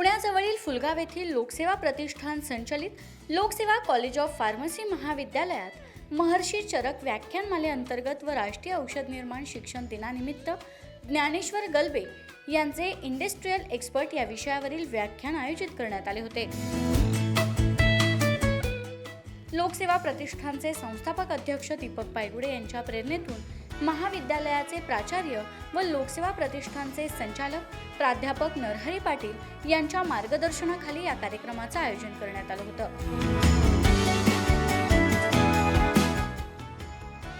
पुण्याजवळील फुलगाव येथील लोकसेवा प्रतिष्ठान संचलित लोकसेवा कॉलेज ऑफ फार्मसी महाविद्यालयात महर्षी चरक व्याख्यानमालेअंतर्गत व राष्ट्रीय औषध निर्माण शिक्षण दिनानिमित्त ज्ञानेश्वर गलबे यांचे इंडस्ट्रीयल एक्सपर्ट या विषयावरील व्याख्यान आयोजित करण्यात आले होते. लोकसेवा प्रतिष्ठानचे संस्थापक अध्यक्ष दीपक पायगुडे यांच्या प्रेरणेतून महाविद्यालयाचे प्राचार्य व लोकसेवा प्रतिष्ठानचे संचालक प्राध्यापक नरहरी पाटील यांच्या मार्गदर्शनाखाली या कार्यक्रमाचं आयोजन करण्यात आलं होतं.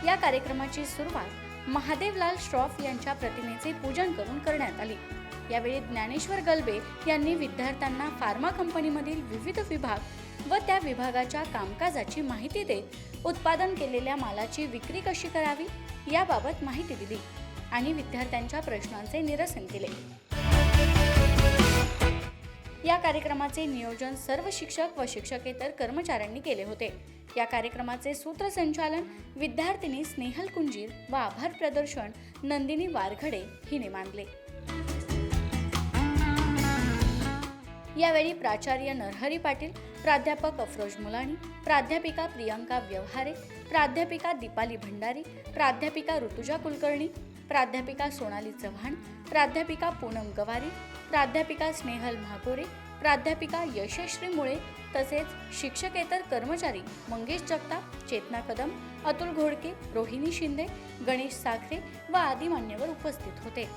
या कार्यक्रमाची सुरुवात महादेवलाल श्रॉफ यांच्या प्रतिमेचे पूजन करून करण्यात आली. यावेळी ज्ञानेश्वर गलबे यांनी विद्यार्थ्यांना फार्मा कंपनीमधील विविध विभाग व त्या विभागाच्या कामकाजाची माहिती देत उत्पादन केलेल्या मालाची विक्री कशी करावी याबाबत माहिती दिली आणि विद्यार्थ्यांच्या प्रश्नांचे निरसन केले. या कार्यक्रमाचे नियोजन सर्व शिक्षक व शिक्षकेतर कर्मचाऱ्यांनी केले होते. या कार्यक्रमाचे सूत्रसंचालन विद्यार्थिनी स्नेहल कुंजीर व आभार प्रदर्शन नंदिनी वारघडे हिने मानले. यावेळी प्राचार्य नरहरी पाटील प्राध्यापक अफरोज मुलाणी प्राध्यापिका प्रियंका व्यवहारे प्राध्यापिका दीपाली भंडारी प्राध्यापिका ऋतुजा कुलकर्णी प्राध्यापिका सोनाली चव्हाण प्राध्यापिका पूनम गवारी प्राध्यापिका स्नेहल म्हाकोरे प्राध्यापिका यशश्री मुळे तसेच शिक्षकेतर कर्मचारी मंगेश जगताप चेतना कदम अतुल घोडके रोहिणी शिंदे गणेश साखरे व आदी मान्यवर उपस्थित होते.